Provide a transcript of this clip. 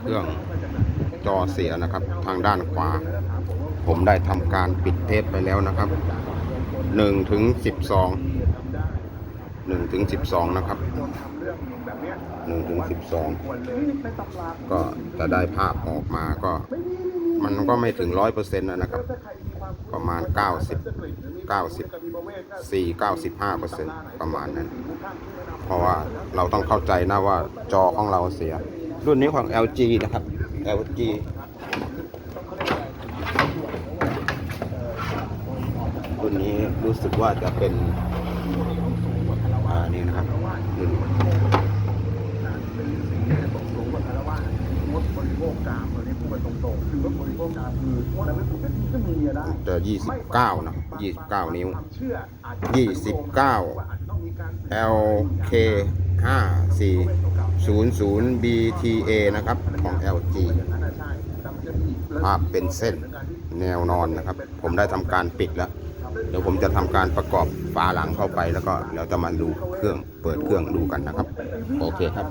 เครื่องจอเสียนะครับ ทางด้านขวา ผมได้ทำการปิดเทปไปแล้วนะครับ1ถึง12 1ถึง12 นะครับ1ถึง12 ก็จะได้ภาพออกมาก็ มันก็ไม่ถึง 100%นะครับ ประมาณ 90 94 95ประมาณนั้น เพราะว่าเราต้องเข้าใจนะว่าจอของเราเสีย รุ่นนี้ของ LG นะครับ LG รุ่นนี้รู้สึกว่าจะเป็นอ่านี่นะครับรุ่นจะยี่สิบเก้านะยี่สิบเก้านิ้วยี่สิบเก้า LK ห้าสี่ 00 BTA นะครับ ของ LG ภาพเป็นเส้นแนวนอนนะครับ ผมได้ทำการปิดแล้ว เดี๋ยวผมจะทำการประกอบฝาหลังเข้าไปแล้วก็เราจะมาดูเครื่องเปิดเครื่องดูกันนะครับ โอเคครับ